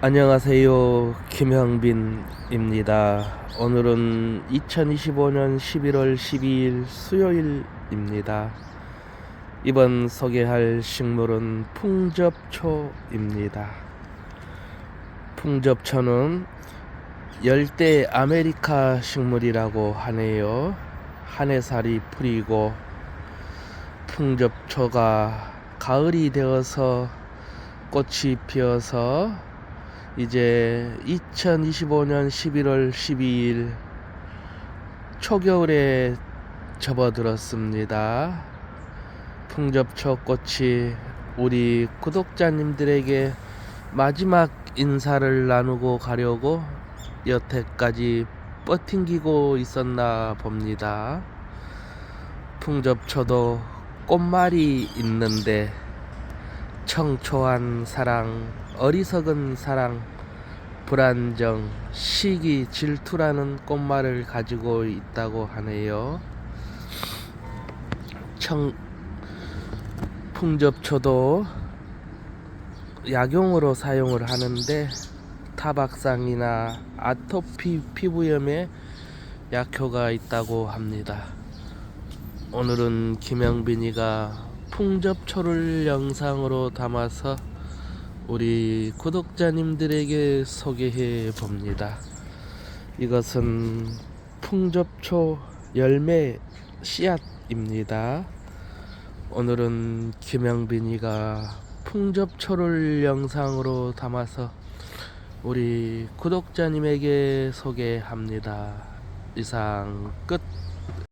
안녕하세요. 김형빈입니다. 오늘은 2025년 11월 12일 수요일입니다. 이번 소개할 식물은 풍접초입니다. 풍접초는 열대 아메리카 식물이라고 하네요. 한해살이 풀이고 풍접초가 가을이 되어서 꽃이 피어서 이제 2025년 11월 12일 초겨울에 접어들었습니다. 풍접초 꽃이 우리 구독자님들에게 마지막 인사를 나누고 가려고 여태까지 버팅기고 있었나 봅니다. 풍접초도 꽃말이 있는데 청초한 사랑, 어리석은 사랑, 불안정, 시기, 질투라는 꽃말을 가지고 있다고 하네요. 청 풍접초도 약용으로 사용을 하는데 타박상이나 아토피 피부염에 약효가 있다고 합니다. 오늘은 김영빈이가 풍접초를 영상으로 담아서 우리 구독자님들에게 소개해 봅니다. 이것은 풍접초 열매 씨앗입니다. 오늘은 김영빈이가 풍접초를 영상으로 담아서 우리 구독자님에게 소개합니다. 이상 끝.